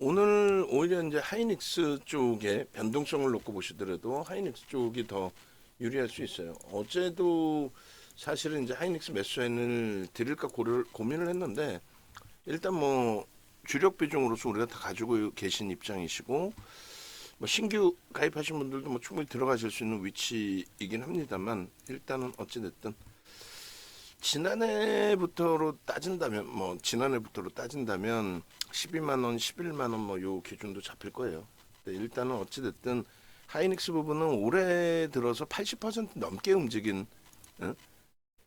오늘 오히려 이제 하이닉스 쪽에 변동성을 놓고 보시더라도 하이닉스 쪽이 더 유리할 수 있어요. 어제도 사실은 이제 하이닉스 매수엔을 드릴까 고를, 고민을 했는데 일단 뭐 주력 비중으로서 우리가 다 가지고 계신 입장이시고 뭐 신규 가입하신 분들도 뭐 충분히 들어가실 수 있는 위치이긴 합니다만 일단은 어찌 됐든 지난해부터로 따진다면 뭐 지난해부터로 따진다면 12만 원, 11만 원 뭐 요 기준도 잡힐 거예요. 일단은 어찌 됐든 하이닉스 부분은 올해 들어서 80% 넘게 움직인 응?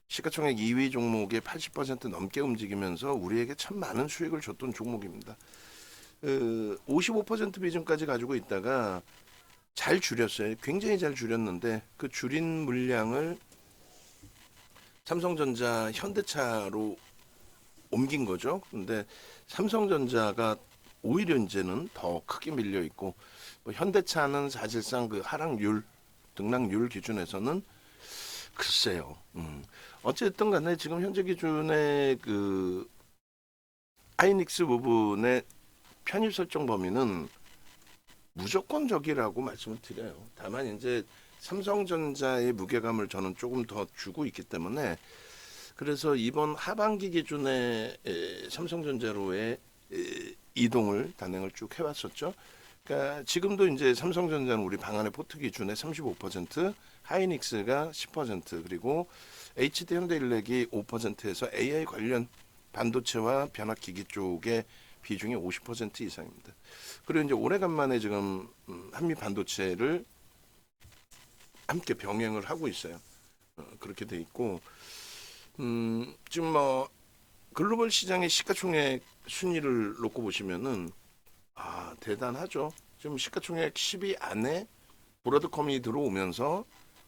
시가총액 2위 종목의 80% 넘게 움직이면서 우리에게 참 많은 수익을 줬던 종목입니다. 그 55% 비중까지 가지고 있다가 잘 줄였어요. 굉장히 잘 줄였는데 그 줄인 물량을 삼성전자, 현대차로 옮긴 거죠. 근데 삼성전자가 오히려 이제는 더 크게 밀려 있고 뭐 현대차는 사실상 그 하락률, 등락률 기준에서는 글쎄요. 음. 어쨌든 간에 지금 현재 기준의 그 하이닉스 부분의 편입 설정 범위는 무조건적이라고 말씀을 드려요. 다만 이제 삼성전자의 무게감을 저는 조금 더 주고 있기 때문에 그래서 이번 하반기 기준에 에, 삼성전자로의 에, 이동을 단행을 쭉 해왔었죠. 그러니까 지금도 이제 삼성전자는 우리 방안의 포트 기준의 35%, 하이닉스가 10% 그리고 HD 현대일렉이 5%에서 AI 관련 반도체와 변압기기 쪽의 비중이 50% 이상입니다. 그리고 이제 오래간만에 지금 음, 한미 반도체를 함께 병행을 하고 있어요. 어, 그렇게 돼 있고 음, 지금 뭐 글로벌 시장의 시가총액 순위를 놓고 보시면은 아 대단하죠. 지금 시가총액 10위 안에 브로드컴이 들어오면서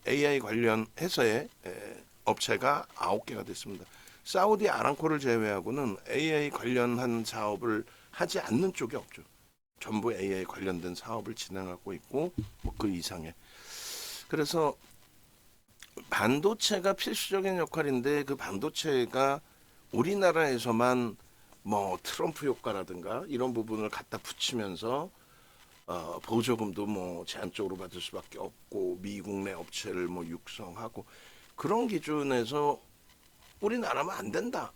AI 관련 회사의 에, 업체가 9개가 됐습니다. 사우디 아람코를 제외하고는 AI 관련한 사업을 하지 않는 쪽이 없죠. 전부 AI 관련된 사업을 진행하고 있고 뭐 그 이상의 그래서 반도체가 필수적인 역할인데 그 반도체가 우리나라에서만 뭐 트럼프 효과라든가 이런 부분을 갖다 붙이면서 어, 보조금도 뭐 제한적으로 받을 수밖에 없고 미국 내 업체를 뭐 육성하고 그런 기준에서 우리나라만 안 된다.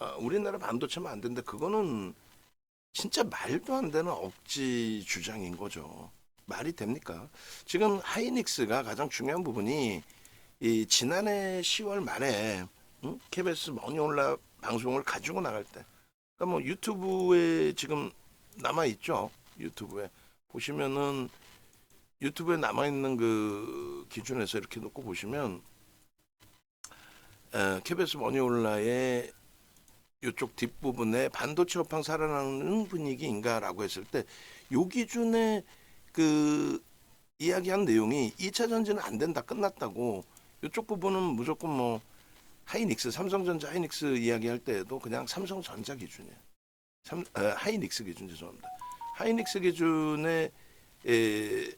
어, 우리나라 반도체만 안 된다. 그거는 진짜 말도 안 되는 억지 주장인 거죠. 말이 됩니까? 지금 하이닉스가 가장 중요한 부분이 이 지난해 10월 말에 응? KBS 머니올라 방송을 가지고 나갈 때, 그러니까 뭐 유튜브에 지금 남아 있죠. 유튜브에 보시면은 유튜브에 남아 있는 그 기준에서 이렇게 놓고 보시면 에, KBS 머니올라의 이쪽 뒷부분에 반도체 업황 살아나는 분위기인가라고 했을 때 요 기준에 그 이야기한 내용이 2차 전지는 안 된다 끝났다고 이쪽 부분은 무조건 뭐 하이닉스 삼성전자 하이닉스 이야기할 때에도 그냥 삼성전자 기준이에요. 삼, 어, 하이닉스 기준 죄송합니다. 하이닉스 기준의 에,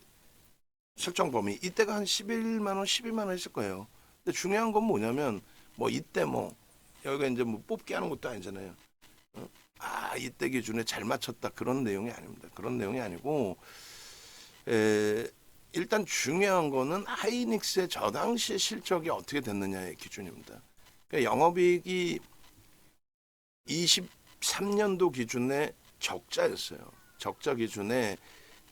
설정 범위 이때가 한 11만 원, 12만 원 했을 거예요. 근데 중요한 건 뭐냐면 뭐 이때 뭐 여기가 이제 뭐 뽑기 하는 것도 아니잖아요. 어? 아 이때 기준에 잘 맞췄다 그런 내용이 아닙니다. 그런 내용이 아니고 에, 일단 중요한 거는 하이닉스의 저 당시의 실적이 어떻게 됐느냐의 기준입니다. 그러니까 영업이익이 23년도 기준에 적자였어요. 적자 기준에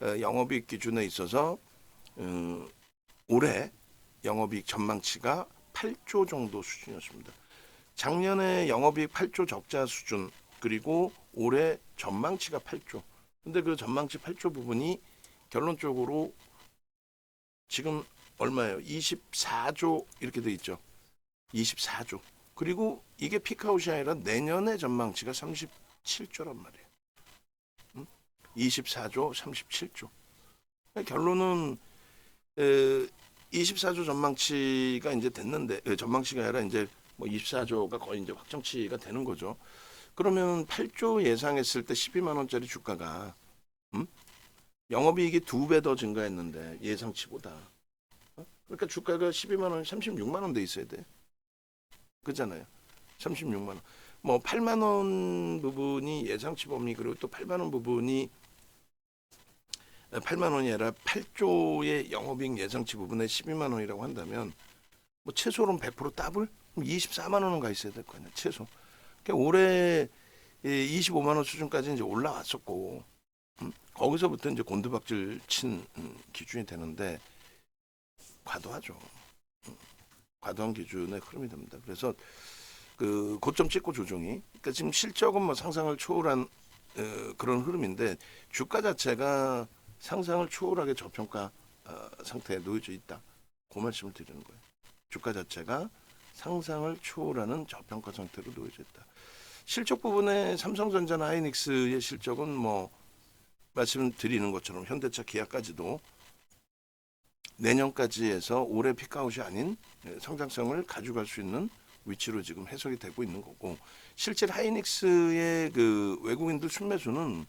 어, 영업이익 기준에 있어서 음, 올해 영업이익 전망치가 8조 정도 수준이었습니다. 작년에 영업이익 8조 적자 수준 그리고 올해 전망치가 8조. 근데 그 전망치 8조 부분이 결론적으로 지금 얼마예요? 24조 이렇게 돼 있죠. 24조. 그리고 이게 피크아웃이 아니라 내년의 전망치가 37조란 말이에요. 음? 24조, 37조. 결론은 에, 24조 전망치가 이제 됐는데 에, 전망치가 아니라 이제 뭐 24조가 거의 이제 확정치가 되는 거죠. 그러면 8조 예상했을 때 12만 원짜리 주가가 음? 영업이익이 두 배 더 증가했는데 예상치보다 어? 그러니까 주가가 12만 원, 36만 원 돼 있어야 돼. 그잖아요. 36만 원. 뭐 8만 원 부분이 예상치 범위 그리고 또 8만 원 부분이 8만 원이 아니라 8조의 영업이익 예상치 부분에 12만 원이라고 한다면 뭐 최소로는 100% 더블? 그럼 24만 원은 가 있어야 될 거 아니야 최소. 그러니까 올해 25만 원 수준까지 이제 올라왔었고 음, 거기서부터 이제 곤두박질 친 음, 기준이 되는데 과도하죠. 음, 과도한 기준의 흐름이 됩니다. 그래서 그 고점 찍고 조정이 그러니까 지금 실적은 뭐 상상을 초월한 어, 그런 흐름인데 주가 자체가 상상을 초월하게 저평가 어, 상태에 놓여져 있다. 그 말씀을 드리는 거예요. 주가 자체가 상상을 초월하는 저평가 상태로 놓여져 있다. 실적 부분에 삼성전자나 하이닉스의 실적은 뭐 말씀드리는 것처럼 현대차 기아까지도 내년까지 해서 올해 피크아웃이 아닌 예, 성장성을 가져갈 수 있는 위치로 지금 해석이 되고 있는 거고 실제 하이닉스의 그 외국인들 순매수는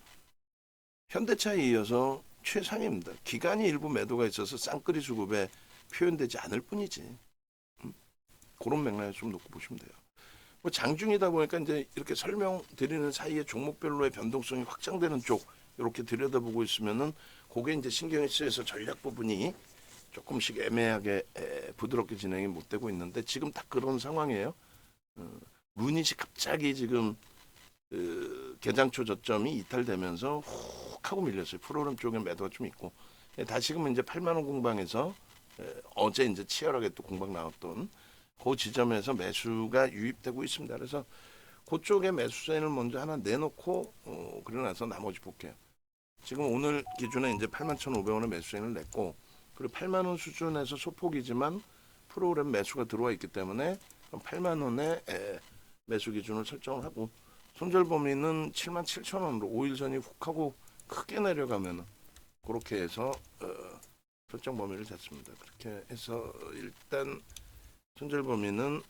현대차에 이어서 최상입니다. 기간이 일부 매도가 있어서 쌍끌이 수급에 표현되지 않을 뿐이지. 음? 그런 맥락에 좀 놓고 보시면 돼요. 뭐 장중이다 보니까 이제 이렇게 설명드리는 사이에 종목별로의 변동성이 확장되는 쪽 이렇게 들여다보고 있으면은 그게 이제 신경이 쓰여서 전략 부분이 조금씩 애매하게 에, 부드럽게 진행이 못 되고 있는데 지금 딱 그런 상황이에요. 어, 무닛이 갑자기 지금 그 개장초 저점이 이탈되면서 훅 하고 밀렸어요. 프로그램 쪽에 매도가 좀 있고 예, 다시금 이제 8만 원 공방에서 에, 어제 이제 치열하게 또 공방 나왔던 그 지점에서 매수가 유입되고 있습니다. 그래서 그쪽에 매수 사인을 먼저 하나 내놓고 어, 그러고 나서 나머지 볼게요. 지금 오늘 기준에 이제 8만 1,500원의 매수 사인을 냈고 그리고 8만 원 수준에서 소폭이지만 프로그램 매수가 들어와 있기 때문에 8만 원의 에, 매수 기준을 설정을 하고 손절 범위는 7만 7천 원으로 5일 전이 훅 하고 크게 내려가면은 그렇게 해서 어, 설정 범위를 잡습니다. 그렇게 해서 일단 손절 범위는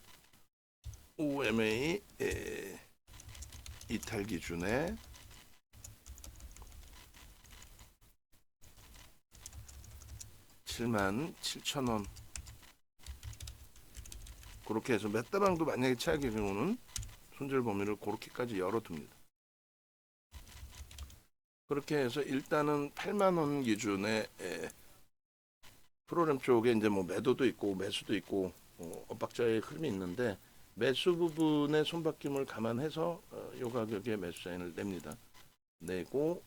OMA 에, 이탈 기준에 칠만 7천 원 그렇게 해서 몇 다방도 만약에 최악의 경우는 손절 범위를 그렇게까지 열어둡니다. 그렇게 해서 일단은 8만 원 기준에 에, 프로그램 쪽에 이제 뭐 매도도 있고 매수도 있고 어, 엇박자의 흐름이 있는데 매수 부분의 손바뀜을 감안해서 어, 요 가격에 매수 사인을 냅니다. 내고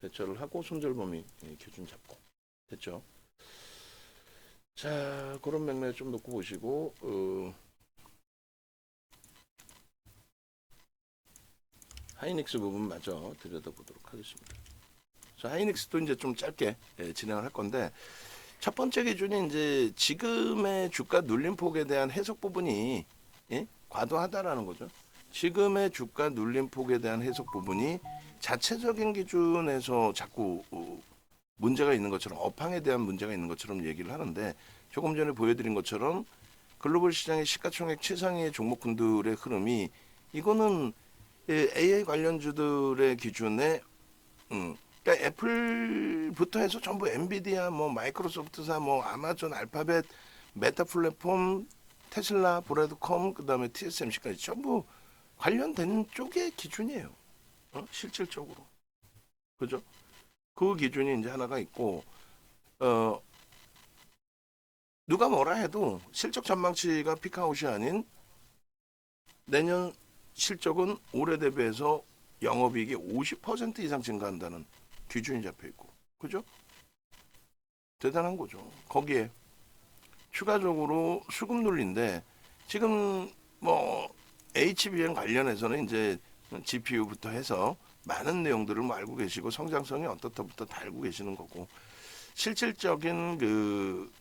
대처를 하고 손절 범위 예, 기준 잡고 됐죠. 자 그런 맥락에 좀 놓고 보시고 어, 하이닉스 부분 마저 들여다보도록 하겠습니다. 자, 하이닉스도 이제 좀 짧게 예, 진행을 할 건데 첫 번째 기준이 이제 지금의 주가 눌림폭에 대한 해석 부분이 예? 과도하다라는 거죠. 지금의 주가 눌림폭에 대한 해석 부분이 자체적인 기준에서 자꾸 어, 문제가 있는 것처럼 업황에 대한 문제가 있는 것처럼 얘기를 하는데 조금 전에 보여드린 것처럼 글로벌 시장의 시가총액 최상위의 종목군들의 흐름이 이거는 예, AI 관련주들의 기준에 음, 그러니까 애플부터 해서 전부 엔비디아, 뭐 마이크로소프트사, 뭐 아마존, 알파벳, 메타 플랫폼, 테슬라, 브래드컴, 그다음에 TSMC까지 전부 관련된 쪽의 기준이에요. 어? 실질적으로. 그죠? 그 기준이 이제 하나가 있고 어 누가 뭐라 해도 실적 전망치가 피크아웃이 아닌 내년 실적은 올해 대비해서 영업이익이 50% 이상 증가한다는 기준이 잡혀 있고 그죠? 대단한 거죠. 거기에 추가적으로 수급 논리인데 지금 뭐 HBM 관련해서는 이제 GPU부터 해서 많은 내용들을 뭐 알고 계시고 성장성이 어떻다부터 다 알고 계시는 거고 실질적인 그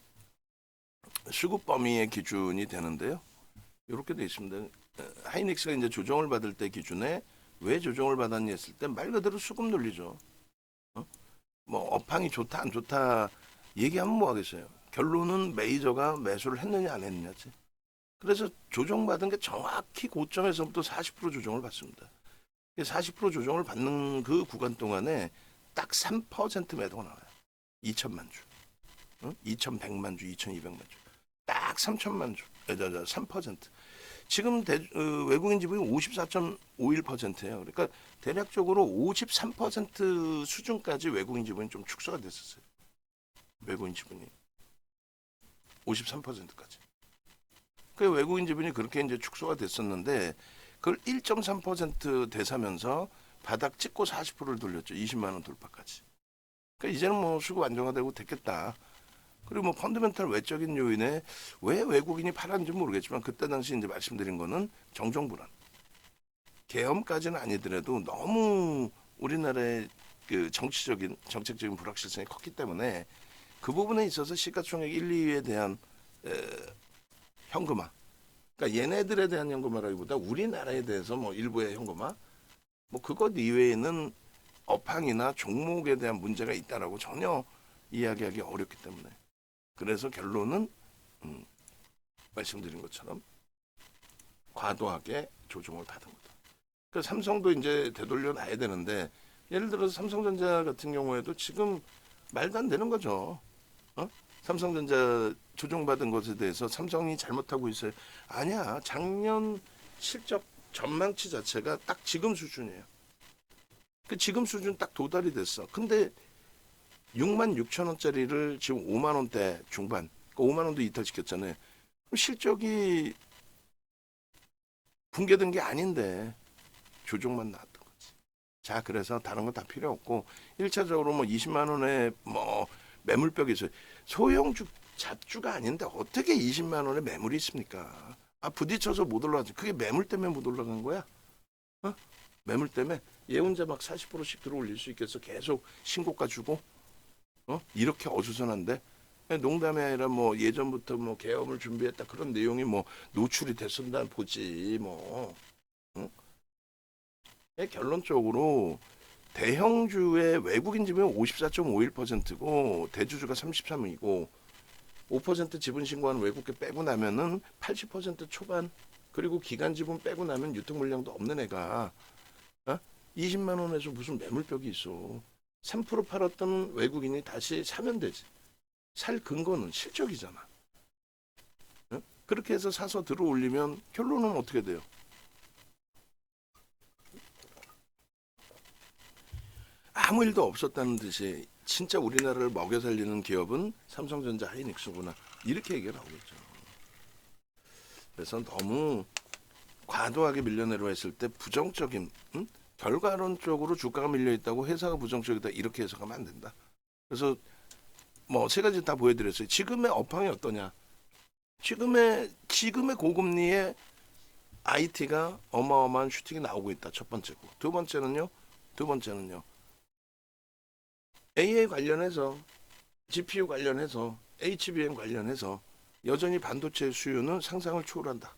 수급 범위의 기준이 되는데요. 이렇게 돼 있습니다. 하이닉스가 이제 조정을 받을 때 기준에 왜 조정을 받았니 했을 때 말 그대로 수급 논리죠. 어? 뭐 업황이 좋다 안 좋다 얘기하면 뭐 하겠어요. 결론은 메이저가 매수를 했느냐 안 했느냐지. 그래서 조정받은 게 정확히 고점에서부터 40% 조정을 받습니다. 40% 조정을 받는 그 구간 동안에 딱 3% 매도가 나와요. 2천만 주. 응? 2,100만 주, 2,200만 주. 딱 3천만 주. 에, 저, 저, 3%. 지금 대, 어, 외국인 지분이 54.51%예요. 그러니까 대략적으로 53% 수준까지 외국인 지분이 좀 축소가 됐었어요. 외국인 지분이 53%까지. 그 외국인 지분이 그렇게 이제 축소가 됐었는데 그걸 1.3% 대사면서 바닥 찍고 40%를 돌렸죠. 20만 원 돌파까지. 그러니까 이제는 뭐 수급 안정화되고 됐겠다. 그리고 뭐 펀드멘탈 외적인 요인에 왜 외국인이 팔았는지 모르겠지만 그때 당시 이제 말씀드린 거는 정정 불안. 계엄까지는 아니더라도 너무 우리나라의 그 정치적인 정책적인 불확실성이 컸기 때문에 그 부분에 있어서 시가총액 1, 2위에 대한 에, 현금화. 그러니까 얘네들에 대한 현금화라기보다 우리나라에 대해서 뭐 일부의 현금화. 뭐 그것 이외에는 업황이나 종목에 대한 문제가 있다라고 전혀 이야기하기 어렵기 때문에 그래서 결론은 음, 말씀드린 것처럼 과도하게 조정을 받은 거다. 그 삼성도 이제 되돌려 놔야 되는데 예를 들어서 삼성전자 같은 경우에도 지금 말도 안 되는 거죠. 어? 삼성전자 조정받은 것에 대해서 삼성이 잘못하고 있어요. 아니야. 작년 실적 전망치 자체가 딱 지금 수준이에요. 그 지금 수준 딱 도달이 됐어. 근데 6만 6천 원짜리를 지금 5만 원대 중반, 그 5만 원도 이탈시켰잖아요. 그럼 실적이 붕괴된 게 아닌데 조정만 나왔던 거지. 자, 그래서 다른 건 다 필요 없고 1차적으로 뭐 20만 원에 뭐 있어요. 소형 주 잡주가 아닌데 어떻게 20만 원에 매물이 있습니까? 아, 부딪혀서 못 올라가지. 그게 매물 때문에 못 올라간 거야? 어? 매물 때문에 얘 혼자 막 40%씩 들어올릴 수 있겠어. 계속 신고가 주고. 어? 이렇게 어수선한데 농담이 아니라 뭐 예전부터 뭐 계엄을 준비했다 그런 내용이 뭐 노출이 됐었나 보지 뭐 응? 예, 결론적으로 대형주의 외국인 지분이 54.51%고 대주주가 33이고 5% 지분 신고하는 외국계 빼고 나면은 80% 초반 그리고 기간 지분 빼고 나면 유통 물량도 없는 애가 어? 20만 원에서 무슨 매물벽이 있어. 3% 팔았던 외국인이 다시 사면 되지. 살 근거는 실적이잖아. 응? 그렇게 해서 사서 들어 올리면 결론은 어떻게 돼요? 아무 일도 없었다는 듯이 진짜 우리나라를 먹여 살리는 기업은 삼성전자 하이닉스구나. 이렇게 얘기가 나오겠죠. 그래서 너무 과도하게 밀려내려 했을 때 부정적인 응? 결과론적으로 주가가 밀려 있다고 회사가 부정적이다 이렇게 해석하면 안 된다. 그래서 뭐 세 가지 다 보여드렸어요. 지금의 업황이 어떠냐? 지금의 지금의 고금리에 IT가 어마어마한 슈팅이 나오고 있다. 첫 번째고 두 번째는요. 두 번째는요. AA 관련해서 GPU 관련해서 HBM 관련해서 여전히 반도체 수요는 상상을 초월한다.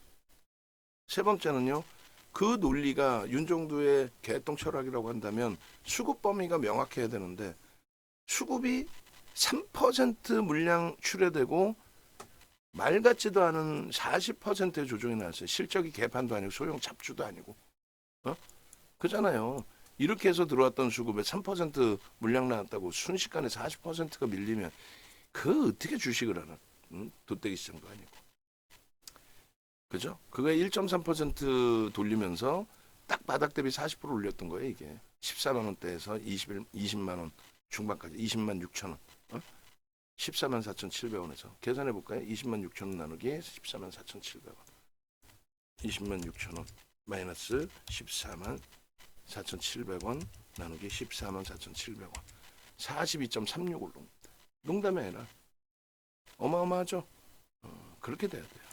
세 번째는요. 그 논리가 윤정도의 개똥 철학이라고 한다면 수급 범위가 명확해야 되는데 수급이 3% 물량 출회되고 말 같지도 않은 40%의 조정이 나왔어요. 실적이 개판도 아니고 소형 잡주도 아니고. 어? 그잖아요. 이렇게 해서 들어왔던 수급에 3% 물량 나왔다고 순식간에 40%가 밀리면 그 어떻게 주식을 하나? 응? 돗대기 시장도 아니고. 그죠? 그거에 1.3% 돌리면서 딱 바닥 대비 40% 올렸던 거예요, 이게. 14만 원대에서 21, 20만 원 중반까지 20만 6천 원. 어? 14만 4,700원에서 계산해 볼까요? 20만 6천 원 나누기 14만 4,700원. 20만 6천 원 마이너스 14만 4,700원 나누기 14만 4,700원. 42.36 올릅니다. 농담이 아니라 어마어마하죠. 어, 그렇게 돼야 돼요.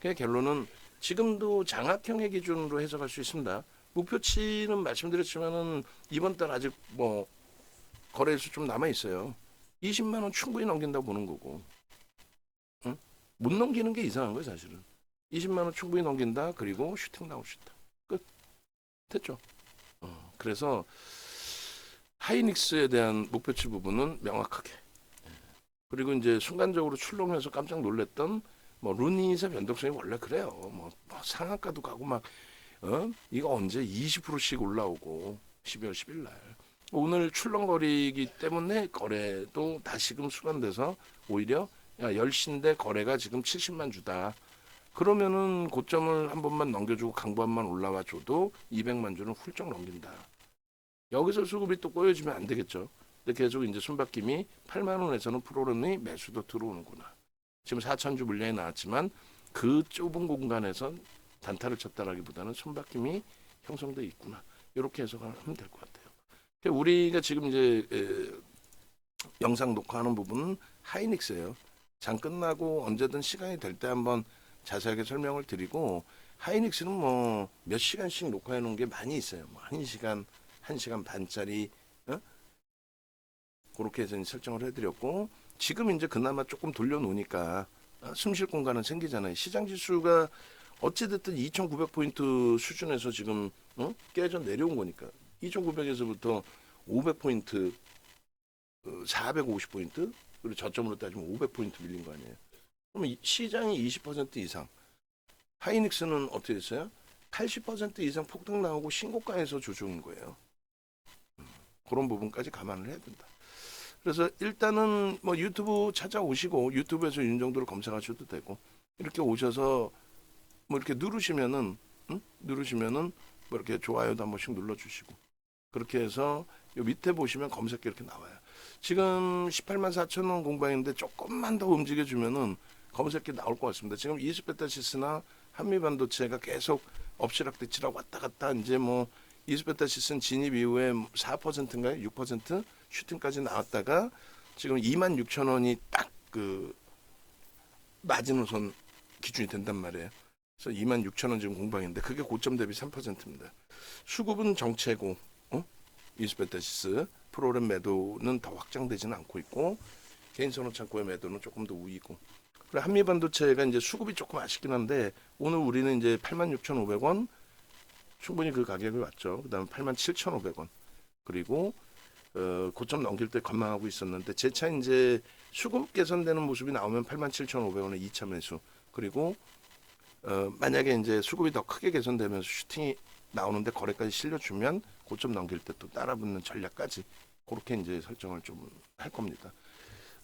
그 결론은 지금도 장학형의 기준으로 해석할 수 있습니다. 목표치는 말씀드렸지만은 이번 달 아직 뭐 거래일수 좀 남아 있어요. 20만 원 충분히 넘긴다고 보는 거고, 응? 못 넘기는 게 이상한 거예요, 사실은. 20만 원 충분히 넘긴다. 그리고 슈팅 나올 수 있다. 끝. 됐죠. 어, 그래서 하이닉스에 대한 목표치 부분은 명확하게. 예. 그리고 이제 순간적으로 출렁해서 깜짝 놀랐던 뭐 루닛의 변동성이 원래 그래요. 뭐, 뭐 상한가도 가고 막 어? 이거 언제 20%씩 올라오고 12월 10일 날. 오늘 출렁거리기 때문에 거래도 다시금 수감돼서 오히려 야 10시인데 거래가 지금 70만 주다. 그러면은 고점을 한 번만 넘겨주고 강보한만 올라와 줘도 200만 주는 훌쩍 넘긴다. 여기서 수급이 또 꼬여지면 안 되겠죠. 근데 계속 이제 순박김이 8만 원에서는 프로그램이 매수도 들어오는구나. 지금 4천 주 물량이 나왔지만 그 좁은 공간에서 단타를 쳤다라기보다는 순박김이 형성돼 있구나. 이렇게 해석을 하면 될 것 같아요. 그러니까 우리가 지금 이제 에, 영상 녹화하는 부분은 하이닉스예요. 장 끝나고 언제든 시간이 될 때 한번 자세하게 설명을 드리고 하이닉스는 뭐 몇 시간씩 녹화해 놓은 게 많이 있어요. 뭐 1시간, 1시간 반짜리 어? 그렇게 해서 설정을 해 드렸고 지금 이제 그나마 조금 돌려 놓으니까 어, 숨쉴 공간은 생기잖아요. 시장 지수가 어찌 됐든 2,900포인트 수준에서 지금 어? 깨져 내려온 거니까 2,900에서부터 500포인트, 450포인트 그리고 저점으로 따지면 500포인트 밀린 거 아니에요. 이- 시장이 20% 이상, 하이닉스는 어떻게 됐어요? 80% 이상 폭등 나오고 신고가에서 조정인 거예요. 음, 그런 부분까지 감안을 해야 된다. 그래서 일단은 뭐 유튜브 찾아오시고 유튜브에서 윤정도를 검색하셔도 되고 이렇게 오셔서 뭐 이렇게 누르시면은 응? 누르시면은 뭐 이렇게 좋아요도 한 번씩 눌러주시고 그렇게 해서 요 밑에 보시면 검색기 이렇게 나와요. 지금 18만 4천 원 공방인데 조금만 더 움직여주면은 검색기 나올 것 같습니다. 지금 이스페타시스나 한미 반도체가 계속 엎치락뒤치락 왔다 갔다 이제 뭐 이스페타시스는 진입 이후에 4%인가요? 6% 슈팅까지 나왔다가 지금 2만 6천 원이 딱 그 마지노선 기준이 된단 말이에요. 그래서 2만 6천 원 지금 공방인데 그게 고점 대비 3%입니다. 수급은 정체고 어? 이스페타시스 프로그램 매도는 더 확장되지는 않고 있고 개인 선호 창고의 매도는 조금 더 우위고 한미 반도체가 이제 수급이 조금 아쉽긴 한데 오늘 우리는 이제 86,500원 충분히 그 가격이 왔죠. 그다음에 87,500원 그리고 어, 고점 넘길 때 관망하고 있었는데 재차 이제 수급 개선되는 모습이 나오면 87,500원의 2차 매수 그리고 어, 만약에 이제 수급이 더 크게 개선되면서 슈팅이 나오는데 거래까지 실려주면 고점 넘길 때 또 따라붙는 전략까지 그렇게 이제 설정을 좀 할 겁니다.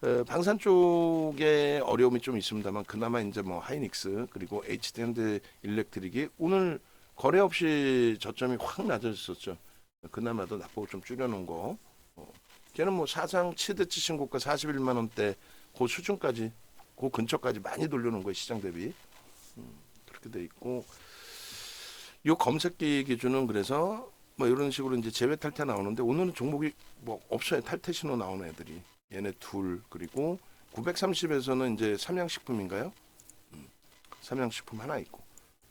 어, 방산 쪽에 어려움이 좀 있습니다만 그나마 이제 뭐 하이닉스 그리고 HD핸드 일렉트릭이 오늘 거래 없이 저점이 확 낮아졌었죠. 그나마도 납폭을 좀 줄여놓은 거. 어, 걔는 뭐 사상 최대치 신고가 41만 원대 그 수준까지 그 근처까지 많이 돌려놓은 거예요 시장 대비. 음, 그렇게 돼 있고 요 검색기 기준은 그래서 뭐 이런 식으로 이제 제외 탈퇴 나오는데 오늘은 종목이 뭐 없어요 탈퇴 신호 나오는 애들이 얘네 둘 그리고 930에서는 이제 삼양식품인가요? 음, 삼양식품 하나 있고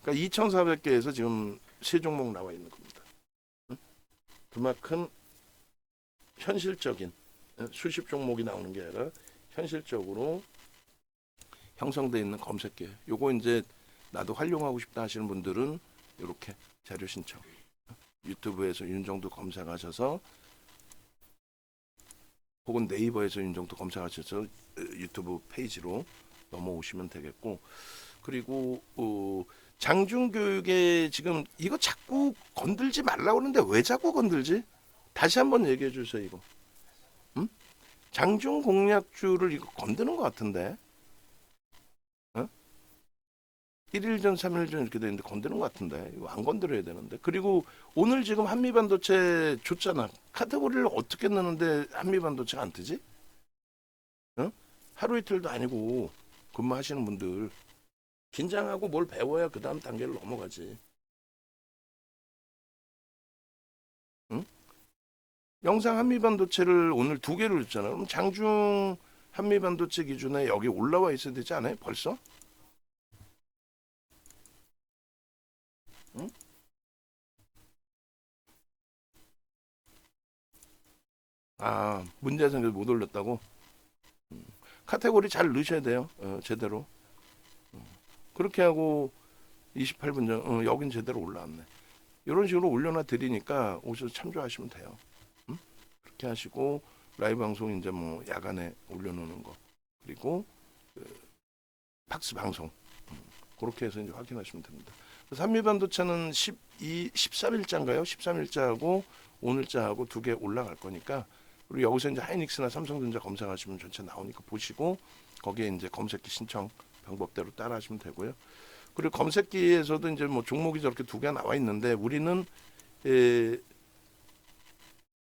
그러니까 2,400개에서 지금 세 종목 나와 있는 겁니다. 음? 그만큼 현실적인 어, 수십 종목이 나오는 게 아니라 현실적으로 형성돼 있는 검색기. 요거 이제 나도 활용하고 싶다 하시는 분들은 이렇게 자료 신청 유튜브에서 윤정도 검색하셔서 혹은 네이버에서 윤정도 검색하셔서 어, 유튜브 페이지로 넘어오시면 되겠고 그리고 어, 장중교육에 지금 이거 자꾸 건들지 말라고 하는데 왜 자꾸 건들지? 다시 한번 얘기해 주세요 이거. 음? 장중 공략주를 이거 건드는 것 같은데. 어? 1일 전, 3일 전 이렇게 되는데 건드는 것 같은데 이거 안 건드려야 되는데 그리고 오늘 지금 한미반도체 줬잖아 카테고리를 어떻게 넣는데 한미반도체가 안 뜨지? 어? 하루 이틀도 아니고 근무하시는 분들 긴장하고 뭘 배워야 그 다음 단계를 넘어가지. 응? 영상 한미반도체를 오늘 두 개를 줬잖아. 그럼 장중 한미반도체 기준에 여기 올라와 있어야 되지 않아요? 벌써? 아, 문제 생겨서 못 올렸다고? 음. 카테고리 잘 넣으셔야 돼요. 어, 제대로. 그렇게 하고 28분 전, 어, 여긴 제대로 올라왔네. 이런 식으로 올려놔 드리니까 오셔서 참조하시면 돼요. 음? 그렇게 하시고 라이브 방송 이제 뭐 야간에 올려놓는 거 그리고 그 팍스 방송 음, 그렇게 해서 이제 확인하시면 됩니다. 산미반도체는 12, 13일자인가요? 13일자하고 오늘자하고 두 개 올라갈 거니까 그리고 여기서 이제 하이닉스나 삼성전자 검색하시면 전체 나오니까 보시고 거기에 이제 검색기 신청 방법대로 따라하시면 되고요. 그리고 검색기에서도 이제 뭐 종목이 저렇게 두개 나와 있는데 우리는 에,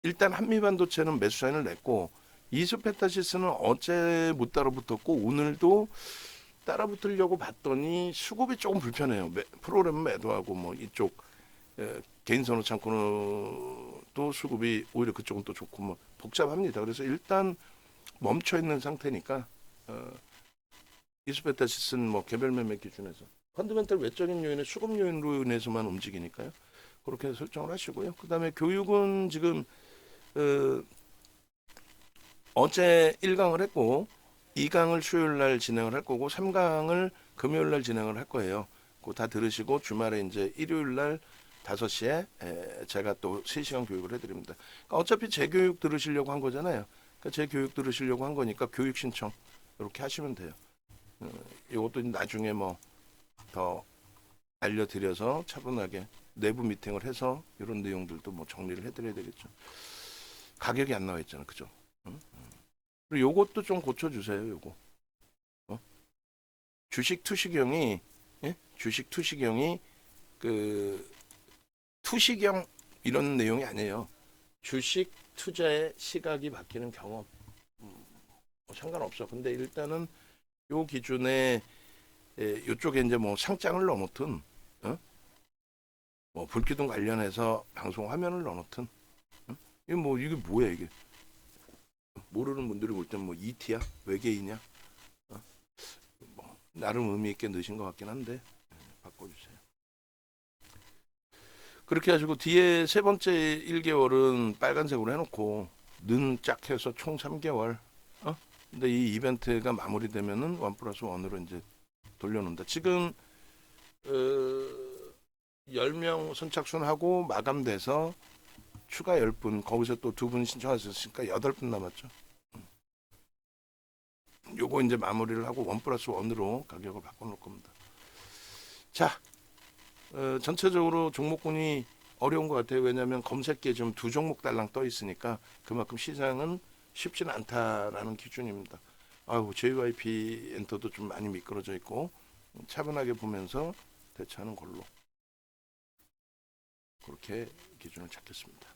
일단 한미반도체는 매수 사인을 냈고 이스페타시스는 어제 못 따라붙었고 오늘도 따라붙으려고 봤더니 수급이 조금 불편해요. 매, 프로그램 매도하고 뭐 이쪽 에, 개인 선호 창고 도 수급이 오히려 그쪽은 또 좋고 뭐 복잡합니다. 그래서 일단 멈춰 있는 상태니까 어, 이스페타시스는 뭐 개별 매매 기준에서 펀드멘탈 외적인 요인의 수급 요인으로 인해서만 움직이니까요. 그렇게 설정을 하시고요. 그다음에 교육은 지금 어, 어제 1강을 했고 2강을 수요일 날 진행을 할 거고 3강을 금요일 날 진행을 할 거예요. 그거 다 들으시고 주말에 이제 일요일 날 5시에 에, 제가 또 3시간 교육을 해드립니다. 그러니까 어차피 제 교육 들으시려고 한 거잖아요. 그러니까 제 교육 들으시려고 한 거니까 교육 신청 이렇게 하시면 돼요. 어, 이것도 나중에 뭐 더 알려드려서 차분하게 내부 미팅을 해서 이런 내용들도 뭐 정리를 해드려야 되겠죠. 가격이 안 나와 있잖아, 그죠? 응? 응. 그리고 요것도 좀 고쳐주세요, 요거. 어? 주식 투시경이 예? 주식 투시경이 그 투시경 이런 내용이 아니에요. 주식 투자의 시각이 바뀌는 경험. 음, 뭐 상관없어. 근데 일단은 요 기준에 예, 요쪽에 이제 뭐 상장을 넣어놓든, 어? 뭐 불기둥 관련해서 방송 화면을 넣어놓든, 어? 이게 뭐 이게 뭐야 이게? 모르는 분들이 볼 때는 뭐 ET야, 외계인이야, 어? 뭐 나름 의미 있게 넣으신 것 같긴 한데 예, 바꿔주세요. 그렇게 하시고 뒤에 세 번째 1개월은 빨간색으로 해놓고 는 짝 해서 총 3개월. 어? 근데 이 이벤트가 마무리되면은 원 플러스 원으로 이제 돌려놓는다. 지금 어, 10명 선착순하고 마감돼서 추가 10분 거기서 또 두 분 신청하셨으니까 8분 남았죠. 음. 요거 이제 마무리를 하고 원 플러스 원으로 가격을 바꿔놓을 겁니다. 자, 어, 전체적으로 종목군이 어려운 것 같아요. 왜냐하면 검색기에 지금 두 종목 달랑 떠 있으니까 그만큼 시장은 쉽지는 않다라는 기준입니다. 아유, JYP 엔터도 좀 많이 미끄러져 있고 차분하게 보면서 대처하는 걸로 그렇게 기준을 잡겠습니다.